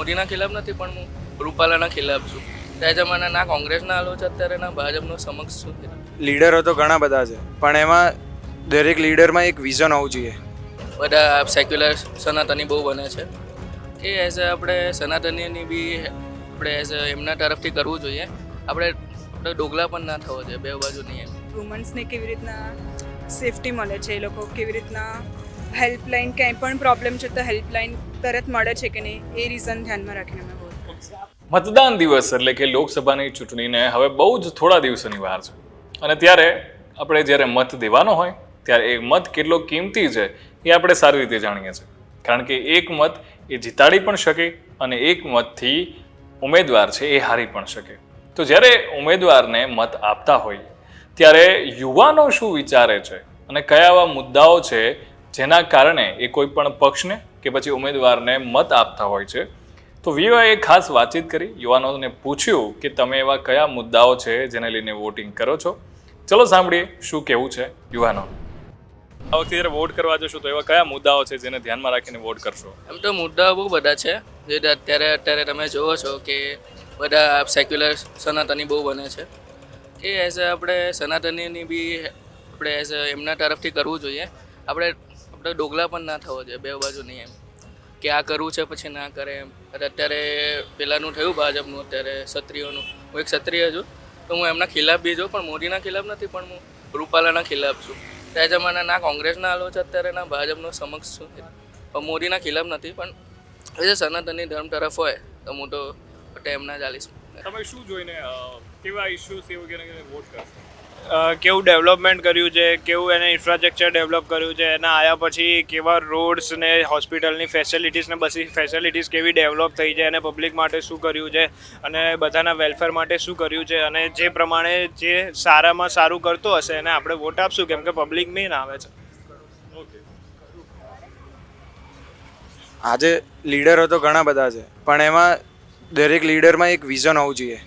મોદીના ખિલાફ નથી પણ હું રૂપાલાના ખિલાફ છું. તે જમાના ના કોંગ્રેસના હાલો છે અત્યારે ના ભાજપનો સમક્ષ છું? લીડરો તો ઘણા બધા છે પણ એમાં દરેક લીડરમાં એક વિઝન હોવું જોઈએ. બધા સેક્યુલર સનાતની બહુ બને છે. કે એઝ અ આપણે સનાતનીની બી આપણે એઝ એમના તરફથી કરવું જોઈએ. આપણે આપણે ડોગલા પણ ના થવો જોઈએ બે બાજુ નહીં એમ વુમન્સને કેવી રીતના સેફટી મળે છે એ લોકો કેવી રીતના હેલ્પલાઇન ક્યાંય પણ પ્રોબ્લેમ છે તો હેલ્પલાઇન તરત મળે છે કે નહીં એ રીઝન ધ્યાનમાં રાખીને અમે મતદાન દિવસ એટલે કે લોકસભાની ચૂંટણીને હવે બહુ જ થોડા દિવસોની વાર છે. અને ત્યારે આપણે જ્યારે મત દેવાનો હોય, ત્યારે એ મત કેટલો કિંમતી છે એ આપણે સારી રીતે જાણીએ છીએ. કારણ કે એક મત એ જીતાડી પણ શકે અને એક મતથી ઉમેદવાર છે એ હારી પણ શકે. તો જ્યારે ઉમેદવારને મત આપતા હોય, ત્યારે યુવાનો શું વિચારે છે અને કયા એવા મુદ્દાઓ છે જેના કારણે એ કોઈ પણ પક્ષને કે પછી ઉમેદવારને મત આપતા હોય છે. તો વીઓએ ખાસ વાતચીત કરી, યુવાનોને પૂછ્યું કે તમે એવા કયા મુદ્દાઓ છે જેને લઈને વોટિંગ કરો છો? ચલો સાંભળીએ શું કેવું છે યુવાનો. આ વખતે જ્યારે વોટ કરવા જશો તો એવા કયા મુદ્દાઓ છે જેને ધ્યાનમાં રાખીને વોટ કરશો? એમ તો મુદ્દાઓ બહુ બધા છે. જે અત્યારે અત્યારે તમે જુઓ છો કે બધા સેક્યુલર સનાતની બહુ બને છે. કે એઝ આપણે સનાતનીની બી આપણે એઝ એમના તરફથી કરવું જોઈએ. આપણે આપણે ડોગલા પણ ના થવો જોઈએ, બે બાજુ નહીં એમ. કે આ કરવું છે પછી ના કરે એમ. અત્યારે પહેલાંનું થયું ભાજપનું, અત્યારે ક્ષત્રિયોનું. હું એક ક્ષત્રિય છું, તો હું એમના ખિલાફ બી છું, પણ મોદીના ખિલાફ નથી, પણ હું રૂપાલાના ખિલાફ છું. તે જમાના ના કોંગ્રેસના આલો છે, અત્યારે ના ભાજપનો સમક્ષ છું. પણ મોદીના ખિલાફ નથી, પણ એ જે સનાતની ધર્મ તરફ હોય, તો હું તો એમના ચાલીસ તમે શું જોઈને કેવા ઇશ્યુઝ એ વગેરે વોટ કરશો? કેવું ડેવલપમેન્ટ કર્યું છે, કેવું એને ઇન્ફ્રાસ્ટ્રક્ચર ડેવલપ કર્યું છે, એના આવ્યા પછી કેવા રોડ્સ ને હોસ્પિટલની ફેસિલિટીઝ ને બધી ફેસિલિટીઝ કેવી ડેવલપ થઈ છે, અને પબ્લિક માટે શું કર્યું છે, અને બધાના વેલફેર માટે શું કર્યું છે, અને જે પ્રમાણે જે સારામાં સારું કરતો હશે, એને આપણે વોટ આપશું, કેમ કે પબ્લિક મેઇન આવે છે. આજે લીડરો તો ઘણા બધા છે, પણ એમાં દરેક લીડરમાં એક વિઝન હોવું જોઈએ.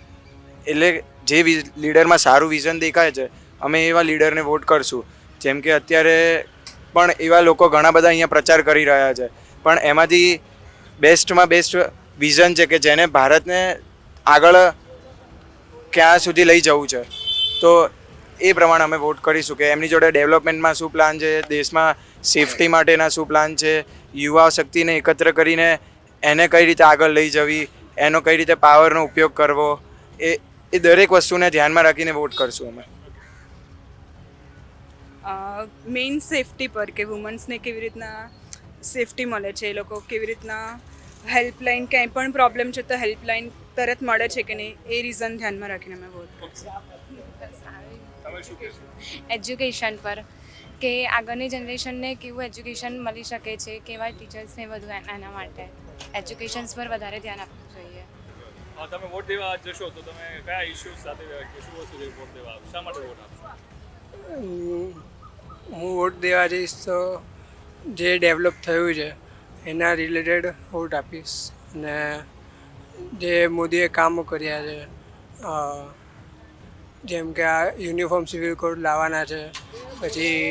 એટલે જે લીડરમાં સારું વિઝન દેખાય છે, અમે એવા લીડરને વોટ કરશું. જેમ કે અત્યારે પણ એવા લોકો ઘણા બધા અહીંયા પ્રચાર કરી રહ્યા છે. પણ એમાંથી બેસ્ટમાં બેસ્ટ વિઝન છે કે જેને ભારતને આગળ ક્યાં સુધી લઈ જવું છે. તો એ પ્રમાણે અમે વોટ કરીશું કે એમની જોડે ડેવલપમેન્ટમાં શું પ્લાન છે, દેશમાં સેફટી માટેના શું પ્લાન છે, યુવા શક્તિને એકત્ર કરીને એને કઈ રીતે આગળ લઈ જવી, એનો કઈ રીતે પાવરનો ઉપયોગ કરવો, એ એ દરેક વસ્તુને ધ્યાનમાં રાખીને વોટ કરશું અમે. મેઇન સેફટી પર કે વુમન્સને કેવી રીતના સેફટી મળે છે એ લોકો કેવી રીતના હેલ્પલાઇન ક્યાંય પણ પ્રોબ્લેમ છે તો હેલ્પલાઇન તરત મળે છે કે નહીં એ રીઝન ધ્યાનમાં રાખીને અમે વોટ કરશું. તમે શું કહેશો એજ્યુકેશન પર કે આગળની જનરેશનને કેવું એજ્યુકેશન મળી શકે છે કેવા ટીચર્સને બધું એના એના માટે. એજ્યુકેશન્સ પર વધારે ધ્યાન આપવું જોઈએ. તમે વોટ દેવા જશો તો તમે કયા ઇશ્યુઝ સાથે શું વસ્તુ વોટ દેવા? શા માટે વોટ આપશો? હું વોટ દેવા જઈશ તો જે ડેવલપ થયું છે, એના રિલેટેડ વોટ આપીશ. અને જે મોદીએ કામો કર્યા છે જેમ કે આ યુનિફોર્મ સિવિલ કોડ લાવવાના છે, પછી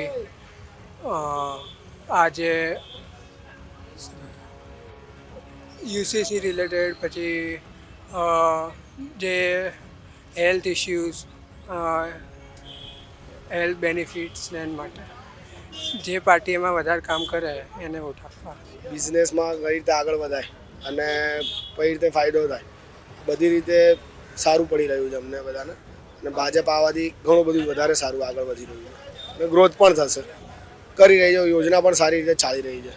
આ જે યુસીસી રિલેટેડ પછી જે હેલ્થ ઇશ્યુઝ હેલ્થ બેનિફિટ્સ ને માટે. જે પાર્ટી એમાં વધારે કામ કરે, એને આપવા. બિઝનેસમાં કઈ રીતે આગળ વધાય અને કઈ રીતે ફાયદો થાય, બધી રીતે સારું પડી રહ્યું છે અમને બધાને. અને ભાજપ આવવાથી ઘણું બધું વધારે સારું આગળ વધી રહ્યું છે. અને ગ્રોથ પણ થશે. કરી રહી છે, યોજના પણ સારી રીતે ચાલી રહી છે.